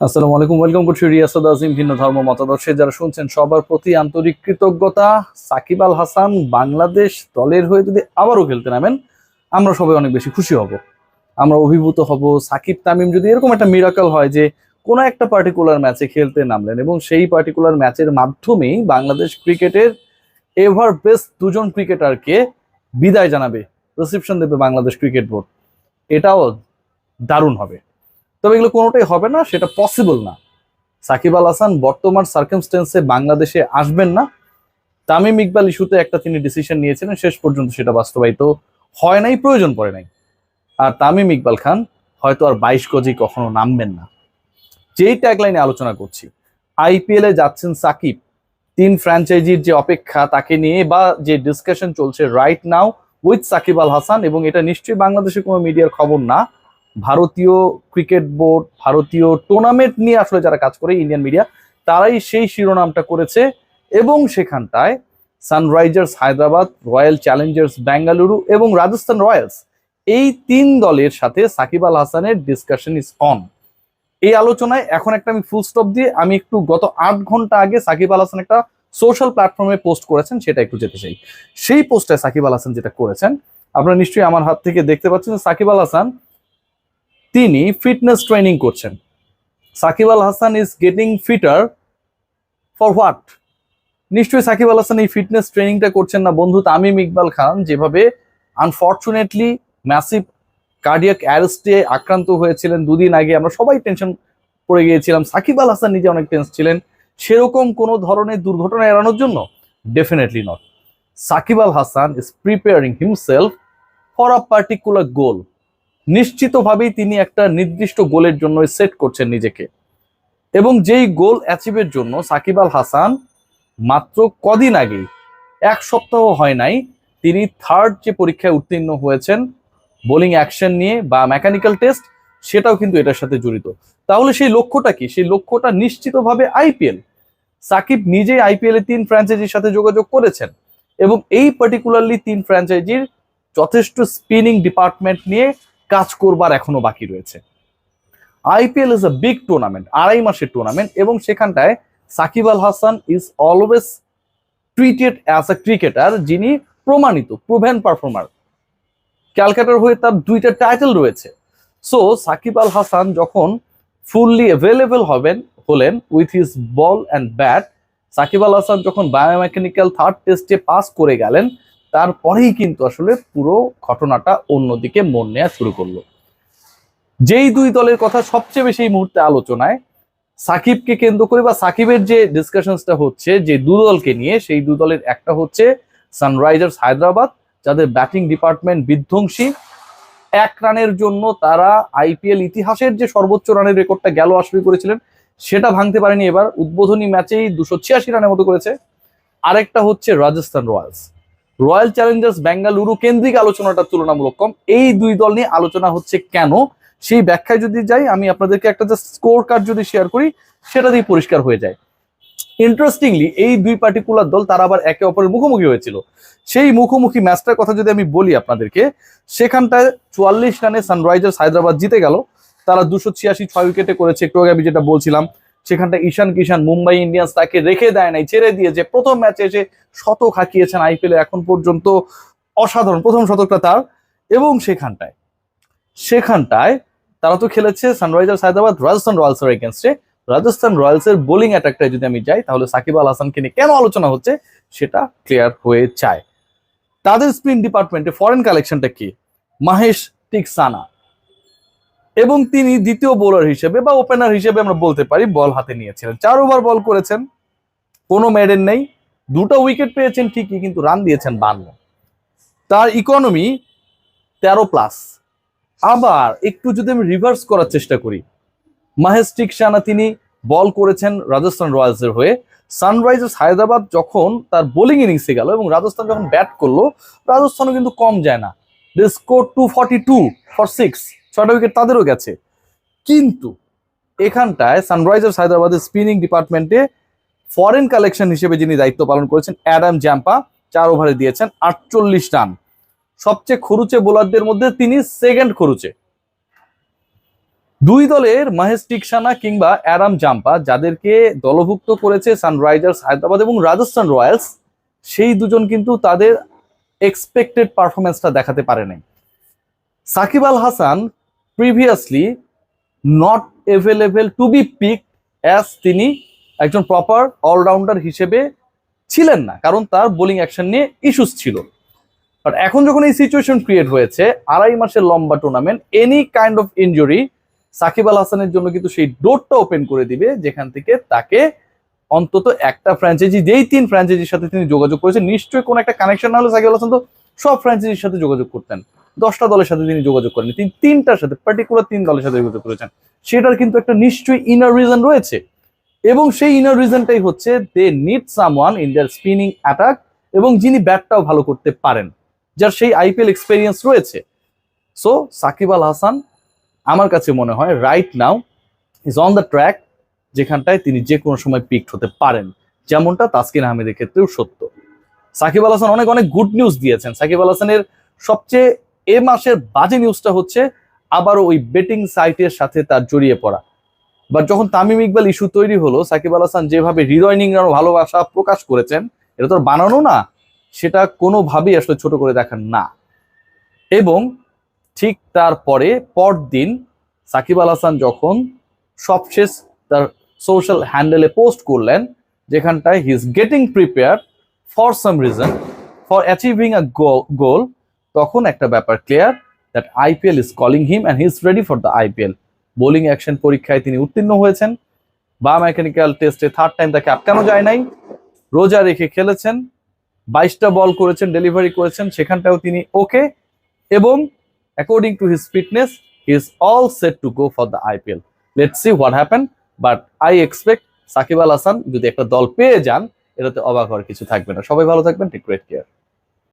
আসসালামু আলাইকুম, ওয়েলকাম করছি রিয়াসাদ আজিম ভিন্ন ধর্ম মতাদর্শে। যারা শুনছেন সবার প্রতি আন্তরিক কৃতজ্ঞতা, সাকিব আল হাসান বাংলাদেশ দলের হয়ে যদি আবারও খেলতে নামেন, আমরা সবাই অনেক বেশি খুশি হব। আমরা অভিভূত হব সাকিব তামিম যদি এরকম একটা মিরাকল হয় যে কোনো একটা পার্টিকুলার ম্যাচে খেলতে নামলেন এবং সেই পার্টিকুলার ম্যাচের মাধ্যমেই বাংলাদেশ ক্রিকেটের এভার বেস্ট দুজন ক্রিকেটারকে বিদায় জানাবে রিসিপশন দেবে বাংলাদেশ ক্রিকেট বোর্ড। এটাও দারুণ হবে। তবে এগুলো কোনোটাই হবে না, সেটা পসিবল না। সাকিব আল হাসান বর্তমান সার্কামস্টেন্সে বাংলাদেশে আসবেন না। তামিম ইকবাল ইস্যুতে একটা তিনি ডিসিশন নিয়েছিলেন, শেষ পর্যন্ত সেটা বাস্তবায়িত হয় নাই, প্রয়োজন পড়ে নাই। আর তামিম ইকবাল খান হয়তো আর বাইশ গজি কখনো নামবেন না। যেই ট্যাগলাইনে আলোচনা করছি আইপিএল যাচ্ছেন সাকিব, তিন ফ্র্যাঞ্চাইজির যে অপেক্ষা তাকে নিয়ে বা যে ডিসকাশন চলছে right now with Shakib Al Hasan, এবং এটা নিশ্চয়ই বাংলাদেশে কোনো মিডিয়ার খবর না ভারতীয় ক্রিকেট বোর্ড, ভারতীয় টুর্নামেন্ট নিয়ে আসলে যারা কাজ করে ইন্ডিয়ান মিডিয়া তারাই সেই শিরোনামটা করেছে এবং সেখানটায় Sunrisers Hyderabad Royal Challengers Bengaluru এবং রাজস্থান রয়্যালস এই তিন দলের সাথে সাকিব আল হাসানের ডিসকাশন ইজ অন এই আলোচনায় এখন একটা আমি ফুল স্টপ দিয়ে আমি একটু গত আট ঘণ্টা আগে সাকিব আল হাসান একটা সোশ্যাল প্ল্যাটফর্মে পোস্ট করেছেন, সেটা একটু যেতে চাই। সেই পোস্টে সাকিব আল হাসান যেটা করেছেন, আপনারা নিশ্চয়ই আমার হাত থেকে দেখতে পাচ্ছেন সাকিব আল হাসান তিনি ফিটনেস ট্রেনিং করছেন। Shakib Al Hasan is getting fitter for what নিশ্চয়ই সাকিব আল হাসান এই ফিটনেস ট্রেনিংটা করছেন না। বন্ধু তামিম ইকবাল খান যেভাবে আনফর্চুনেটলি ম্যাসিভ কার্ডিয়াক অ্যারেস্টে আক্রান্ত হয়েছিলেন দুদিন আগে। আমরা সবাই টেনশন পড়ে গিয়েছিলাম। সাকিব আল হাসান নিজে অনেক টেন্স ছিলেন। সেরকম কোনো ধরনের দুর্ঘটনা এড়ানোর জন্য definitely not Shakib Al Hasan is preparing himself for a particular goal নিশ্চিতভাবেই তিনি একটা নির্দিষ্ট গোলের জন্য সেট করছেন নিজেকে। এবং যেই গোল অ্যাচিভের জন্য সাকিব আল হাসান মাত্র কদিন আগেই, এক সপ্তাহ হয় নাই, তিনি থার্ড যে পরীক্ষায় উত্তীর্ণ হয়েছেন বোলিং অ্যাকশন নিয়ে বা মেকানিক্যাল টেস্ট সেটাও কিন্তু এটার সাথে জড়িত। তাহলে সেই লক্ষ্যটা কি? সেই লক্ষ্যটা নিশ্চিতভাবে আইপিএল সাকিব নিজেই আইপিএল তিন ফ্র্যাঞ্চাইজির সাথে যোগাযোগ করেছেন এবং এই পার্টিকুলারলি তিন ফ্র্যাঞ্চাইজির যথেষ্ট স্পিনিং ডিপার্টমেন্ট নিয়ে কাজ করবার এখনও বাকি রয়েছে। IPL is a big tournament আড়াই মাসের টুর্নামেন্ট এবং সেখানটায় Shakib Al Hasan is always treated as a cricketer যিনি প্রমাণিত প্রুভেন পারফর্মার ক্যালকাটার হয়ে তার দুইটা টাইটেল রয়েছে। সো সাকিব আল হাসান যখন ফুললি অ্যাভেলেবেল হবেন, হলেন with his ball and bat Shakib Al Hasan যখন বায়োমেকানিক্যাল থার্ড টেস্টে পাস করে গেলেন তারপরেই কিন্তু আসলে পুরো ঘটনাটা অন্যদিকে মন নেওয়া শুরু করল। যেই দুই দলের কথা সবচেয়ে বেশি এই মুহূর্তে আলোচনায়, সাকিবকে কেন্দ্র করে বা সাকিবের যে ডিসকাশনসটা হচ্ছে, যে দু দলকে নিয়ে, সেই দু দলের একটা হচ্ছে সানরাইজার্স হায়দ্রাবাদ, যাদের ব্যাটিং ডিপার্টমেন্ট বিধ্বংসী। এক রানের জন্য তারা আইপিএল ইতিহাসের যে সর্বোচ্চ রানের রেকর্ডটা গেল আসবে করেছিলেন, সেটা ভাঙতে পারেনি এবার। উদ্বোধনী ম্যাচেই দুশো ছিয়াশি রানের মতো করেছে। আরেকটা হচ্ছে Rajasthan Royals. Royal Challengers Bengaluru কেন্দ্রিক আলোচনাটা তুলনামূলক কম। এই দুই দল নিয়ে আলোচনা হচ্ছে কেন? সেই ব্যাখ্যায় যদি যাই, আমি আপনাদেরকে একটা জাস্ট স্কোর কার্ড যদি শেয়ার করি, সেটা দিয়ে পরিষ্কার হয়ে যায়। ইন্টারেস্টিংলি এই দুই পার্টিকুলার দল, তারা আবার একে অপরের মুখোমুখি হয়েছিল। সেই মুখোমুখি ম্যাচটার কথা যদি আমি বলি আপনাদেরকে, সেখানটায় চুয়াল্লিশ রানে সানরাইজার্স হায়দ্রাবাদ জিতে গেল। তারা দুশো ছিয়াশি ছয় উইকেটে করেছে। একটু আগে আমি যেটা বলছিলাম সেখানটা ঈশান কিষান মুম্বাই ইন্ডিয়ান্স তাকে রেখে দেয় নাই, ছেড়ে দিয়েছে প্রথম ম্যাচে এসে শতক হাঁকিয়েছেন আইপিএল এখন পর্যন্ত অসাধারণ, প্রথম শতকটা তার। এবং সেখানটায় সেখানটায় তারা তো খেলেছে সানরাইজার্স হায়দ্রাবাদ, রাজস্থান রয়্যালসের এগেনস্টে রাজস্থান রয়্যালসের বোলিং অ্যাটাকটায় যদি আমি যাই, তাহলে সাকিব আল হাসানকে নিয়ে কেন আলোচনা হচ্ছে, সেটা ক্লিয়ার হয়ে যায়। তাদের স্পিন ডিপার্টমেন্টে ফরেন কালেকশনটা কি? মাহেশ টিকসানা। এবং তিনি দ্বিতীয় বোলার হিসেবে বা ওপেনার হিসেবে আমরা বলতে পারি বল হাতে নিয়েছিলেন। চার ওভার বল করেছেন, কোনো মেডেন নেই। দুটো উইকেট পেয়েছেন ঠিকই, কিন্তু রান দিয়েছেন বান্ন। তার ইকোনমি তেরো প্লাস আবার একটু যদি আমি রিভার্স করার চেষ্টা করি মাহেশ টিকসানা তিনি বল করেছেন রাজস্থান রয়্যালসের হয়ে। সানরাইজার্স হায়দ্রাবাদ যখন তার বোলিং ইনিংসে গেল এবং রাজস্থান যখন ব্যাট করল, রাজস্থানও কিন্তু কম যায় না। They score two forty two for six ছয়টা উইকেট তাদেরও গেছে। কিন্তু এখানটায় সানরাইজার্স হায়দ্রাবাদের স্পিনিং ডিপার্টমেন্টে ফরেন কালেকশন হিসেবে যিনি দায়িত্ব পালন করেছেন অ্যাডাম জ্যাম্পা চার ওভারে দিয়েছেন আটচল্লিশ রান। সবচেয়ে খরুচে বোলারদের মধ্যে তিনি সেকেন্ড খরুচে। দুই দলের মহেশ টিকসানা কিংবা অ্যারাম জাম্পা যাদেরকে দলভুক্ত করেছে সানরাইজার্স হায়দ্রাবাদ এবং রাজস্থান রয়্যালস, সেই দুজন কিন্তু তাদের এক্সপেক্টেড পারফরমেন্সটা দেখাতে পারে নাই Shakib Al Hasan previously not available to be pick as তিনি একজন প্রপার অলরাউন্ডার হিসেবে ছিলেন না, কারণ তার বোলিং অ্যাকশন নিয়ে ইস্যুস ছিল। বাট এখন যখন এই সিচুয়েশন ক্রিয়েট হয়েছে, আড়াই মাসের লম্বা tournament any kind of injury Shakib Al হাসানের জন্য কিন্তু সেই ডোরটা ওপেন করে দিবে, যেখান থেকে তাকে অন্তত একটা ফ্র্যাঞ্চাইজি যেই তিন ফ্র্যাঞ্চাইজির সাথে তিনি যোগাযোগ করেছেন, নিশ্চয়ই কোনো একটা কানেকশন না হলে সাকিব আল হাসান তো সব ফ্র্যাঞ্চাইজির সাথে যোগাযোগ করতেন। দশটা দলের সাথে তিনি যোগাযোগ করেন তিনি তিনটার সাথে পার্টিকুলার তিন দলের সাথে যোগাযোগ করেছেন। সেটার কিন্তু একটা নিশ্চয়ই ইনার রিজন রয়েছে। এবং সেই ইনার রিজনটাই হচ্ছে they need someone in their spinning attack এবং যিনি ব্যাটটাও ভালো করতে পারেন, যার সেই আইপিএল এক্সপেরিয়েন্স রয়েছে। সো সাকিব আল হাসান, আমার কাছে মনে হয় right now is on the track যেখানটায় তিনি যে কোনো সময় পিকড হতে পারেন। যেমনটা তাসকিন আহমেদের ক্ষেত্রেও সত্য। সাকিব আল হাসান অনেক অনেক গুড নিউজ দিয়েছেন। সাকিব আল হাসানের সবচেয়ে এ মাসের বাজে নিউজটা হচ্ছে আবারও ওই বেটিং সাইটের সাথে তার জড়িয়ে পড়া। বাট যখন তামিম ইকবাল ইস্যু তৈরি হলো, সাকিব আল হাসান যেভাবে হৃদয় নিংড়ানো ভালোবাসা প্রকাশ করেছেন, এটা তো বানানো না, সেটা কোনোভাবেই আসলে ছোট করে দেখার না। এবং ঠিক তারপরে পরদিন সাকিব আল হাসান যখন সবশেষ তার সোশ্যাল হ্যান্ডেলে পোস্ট করলেন, যেখানটায় he is getting prepare for some reason for achieving a goal তখন একটা ব্যাপার clear that IPL is calling him and he is ready for the IPL bowling action পরীক্ষায় তিনি উত্তীর্ণ হয়েছেন। বা মেকানিক্যাল টেস্টে থার্ড টাইম তাকে আটকানো যায় নাই। রোজা রেখে খেলেছেন। বাইশটা বল করেছেন ডেলিভারি করেছেন, সেখানটাও তিনি ওকে এবং according to his fitness he is all set to go for the IPL let see what happen but I expect Shakib Al Hasan যদি একটা দল পেয়ে যান, এটাতে অবাক হওয়ার কিছু থাকবে না। সবাই ভালো থাকবেন টেক গ্রেট কেয়ার